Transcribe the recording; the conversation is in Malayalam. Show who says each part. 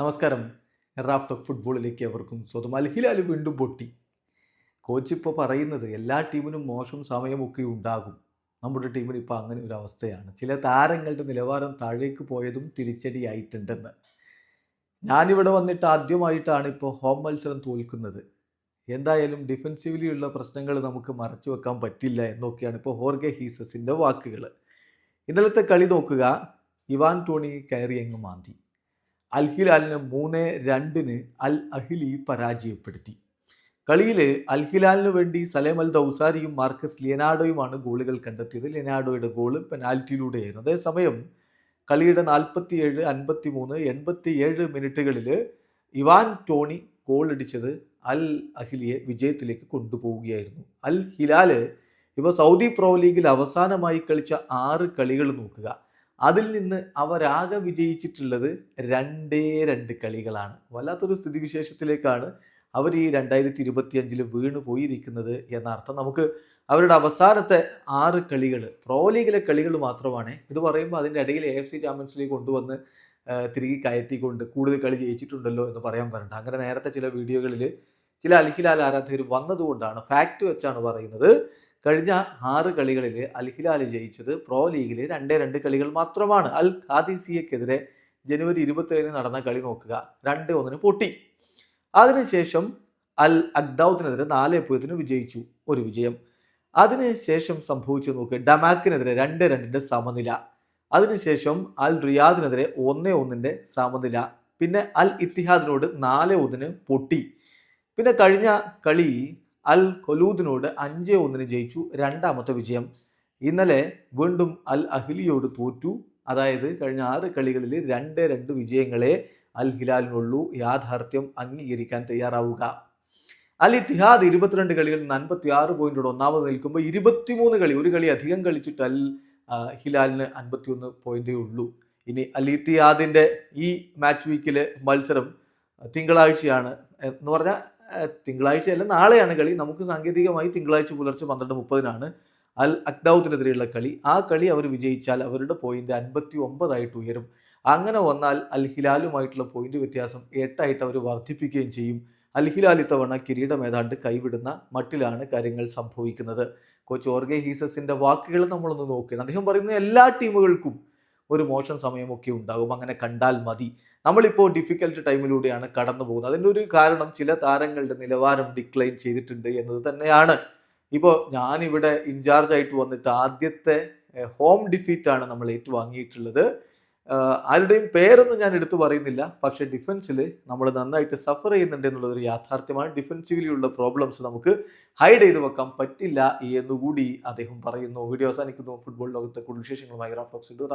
Speaker 1: നമസ്കാരം. റാഫ് ടോക്ക് ഫുട്ബോളിലേക്ക് അവർക്കും സ്വന്തം അൽ വീണ്ടും പൊട്ടി. കോച്ച് ഇപ്പോൾ പറയുന്നത് എല്ലാ ടീമിനും മോശം സമയമൊക്കെ ഉണ്ടാകും. നമ്മുടെ ടീമിന് ഇപ്പോൾ അങ്ങനെ ഒരു അവസ്ഥയാണ്. ചില താരങ്ങളുടെ നിലവാരം താഴേക്ക് പോയതും തിരിച്ചടിയായിട്ടുണ്ടെന്ന് ഞാനിവിടെ വന്നിട്ട് ആദ്യമായിട്ടാണ് ഇപ്പോൾ ഹോം മത്സരം തോൽക്കുന്നത്. എന്തായാലും ഡിഫെൻസീവ്ലി ഉള്ള പ്രശ്നങ്ങൾ നമുക്ക് മറച്ചു വെക്കാൻ പറ്റില്ല എന്നൊക്കെയാണ് ഇപ്പോൾ ഹോർഗെ ഹീസസിന്റെ വാക്കുകൾ ഇന്നലത്തെ കളി നോക്കുക. ഇവാൻ ടോണി കയറി അങ്ങ് മാന്തി. അൽ ഹിലാലിന് മൂന്ന് രണ്ടിന് അൽ അഹിലി പരാജയപ്പെടുത്തി. കളിയിൽ അൽ ഹിലാലിന് വേണ്ടി സലേം അൽ ദൗസാരിയും മാർക്കസ് ലിയനാഡോയുമാണ് ഗോളുകൾ കണ്ടെത്തിയത്. ലിയനാഡോയുടെ ഗോൾ പെനാൽറ്റിയിലൂടെയായിരുന്നു. അതേസമയം കളിയുടെ നാൽപ്പത്തി ഏഴ് അൻപത്തി മൂന്ന് എൺപത്തി ഏഴ് മിനിറ്റുകളിൽ ഇവാൻ ടോണി ഗോൾ അടിച്ചത് അൽ അഹിലിയെ വിജയത്തിലേക്ക് കൊണ്ടുപോവുകയായിരുന്നു. അൽ ഹിലാൽ ഇപ്പോൾ സൗദി പ്രോ ലീഗിൽ അവസാനമായി കളിച്ച ആറ് കളികൾ നോക്കുക. അതിൽ നിന്ന് അവരാകെ വിജയിച്ചിട്ടുള്ളത് രണ്ടേ രണ്ട് കളികളാണ്. വല്ലാത്തൊരു സ്ഥിതിവിശേഷത്തിലേക്കാണ് അവർ ഈ രണ്ടായിരത്തി ഇരുപത്തി അഞ്ചിൽ വീണു പോയിരിക്കുന്നത് എന്നർത്ഥം. നമുക്ക് അവരുടെ അവസാനത്തെ ആറ് കളികൾ പ്രോ ലീഗിലെ കളികൾ മാത്രമാണ്. ഇത് പറയുമ്പോൾ അതിന്റെ ഇടയിൽ A F C champions league കൊണ്ടുവന്ന് തിരികെ കയറ്റിക്കൊണ്ട് കൂടുതൽ കളി ജയിച്ചിട്ടുണ്ടല്ലോ എന്ന് പറയാൻ പറ്റണ്ട അങ്ങനെ നേരത്തെ ചില വീഡിയോകളിൽ ചില അൽഹിലാൽ ആരാധകർ വന്നതുകൊണ്ടാണ് ഫാക്റ്റ് വെച്ചാണ് പറയുന്നത്. കഴിഞ്ഞ ആറ് കളികളിൽ അൽ ഹിലാൽ ജയിച്ചത് പ്രോ ലീഗിൽ രണ്ടേ രണ്ട് കളികൾ മാത്രമാണ്. അൽ ഖാദിസിയക്കെതിരെ ജനുവരി ഇരുപത്തേഴിന് നടന്ന കളി നോക്കുക. രണ്ട് ഒന്നിന് പൊട്ടി. അതിനുശേഷം അൽ അഗ്ദൌദിനെതിരെ നാല് പൂജ്യത്തിന് വിജയിച്ചു ഒരു വിജയം. അതിനുശേഷം സംഭവിച്ചു നോക്ക് ഡമാക്കിനെതിരെ രണ്ട് രണ്ടിന്റെ സമനില. അതിനുശേഷം അൽ റിയാദിനെതിരെ ഒന്ന് ഒന്നിന്റെ സമനില. പിന്നെ അൽ ഇത്തിഹാദിനോട് നാല് ഒന്നിന് പൊട്ടി. പിന്നെ കഴിഞ്ഞ കളി അൽ ഖലൂദിനോട് അഞ്ച് ഒന്നിന് ജയിച്ചു. രണ്ടാമത്തെ വിജയം. ഇന്നലെ വീണ്ടും അൽ അഹ്ലിയോട് തോറ്റു. അതായത് കഴിഞ്ഞ ആറ് കളികളിൽ രണ്ട് രണ്ട് വിജയങ്ങളെ അൽ ഹിലാലിനുള്ളൂ. യാഥാർത്ഥ്യം അംഗീകരിക്കാൻ തയ്യാറാവുക. അൽ ഇത്തിഹാദ് ഇരുപത്തിരണ്ട് കളികളിൽ നിന്ന് അൻപത്തി ആറ് പോയിന്റോട് ഒന്നാമത് നിൽക്കുമ്പോൾ ഇരുപത്തിമൂന്ന് കളി ഒരു കളി അധികം കളിച്ചിട്ട് അൽ ഹിലാലിന് അൻപത്തിയൊന്ന് പോയിന്റേ ഉള്ളൂ. ഇനി അൽ ഇത്തിഹാദിന്റെ ഈ മാച്ച് വീക്കിലെ മത്സരം തിങ്കളാഴ്ചയാണ്. എന്ന് പറഞ്ഞാൽ തിങ്കളാഴ്ചയല്ല നാളെയാണ് കളി. നമുക്ക് സാങ്കേതികമായി തിങ്കളാഴ്ച പുലർച്ചെ പന്ത്രണ്ട് മുപ്പതിനാണ് അൽ അക്ദൌത്തിനെതിരെയുള്ള കളി. ആ കളി അവർ വിജയിച്ചാൽ അവരുടെ പോയിന്റ് അൻപത്തി ഒമ്പതായിട്ട് ഉയരും. അങ്ങനെ വന്നാൽ അൽ ഹിലാലുമായിട്ടുള്ള പോയിന്റ് വ്യത്യാസം എട്ടായിട്ട് അവർ വർദ്ധിപ്പിക്കുകയും ചെയ്യും. അൽ ഹിലാൽ ഇത്തവണ കിരീടം ഏതാണ്ട് കൈവിടുന്ന മട്ടിലാണ് കാര്യങ്ങൾ സംഭവിക്കുന്നത്. കോച്ച് ഓർഗെ ഹീസസിന്റെ വാക്കുകൾ നമ്മളൊന്ന് നോക്കുകയാണ്. അദ്ദേഹം പറയുന്ന എല്ലാ ടീമുകൾക്കും ഒരു മോശം സമയമൊക്കെ ഉണ്ടാകും. അങ്ങനെ കണ്ടാൽ മതി. നമ്മളിപ്പോൾ ഡിഫിക്കൽട്ട് ടൈമിലൂടെയാണ് കടന്നു പോകുന്നത്. അതിന്റെ ഒരു കാരണം ചില താരങ്ങളുടെ നിലവാരം ഡിക്ലൈൻ ചെയ്തിട്ടുണ്ട് എന്നത് തന്നെയാണ്. ഇപ്പോൾ ഞാനിവിടെ ഇൻചാർജ് ആയിട്ട് വന്നിട്ട് ആദ്യത്തെ ഹോം ഡിഫീറ്റാണ് നമ്മൾ ഏറ്റുവാങ്ങിയിട്ടുള്ളത്. ആരുടെയും പേരൊന്നും ഞാൻ എടുത്തു പറയുന്നില്ല. പക്ഷേ ഡിഫൻസിൽ നമ്മൾ നന്നായിട്ട് സഫർ ചെയ്യുന്നുണ്ട് എന്നുള്ളതൊരു യാഥാർത്ഥ്യമാണ്. ഡിഫൻസീവ്ലി ഉള്ള പ്രോബ്ലംസ് നമുക്ക് ഹൈഡ് ചെയ്ത് വെക്കാൻ പറ്റില്ല എന്നുകൂടി അദ്ദേഹം പറയുന്നു. വീഡിയോ അവസാനിക്കുന്നു. ഫുട്ബോൾ ലോകത്തെ കൂടുതൽ വിശേഷങ്ങളുമായി ഗ്രാഫോക്സ് ഇടുക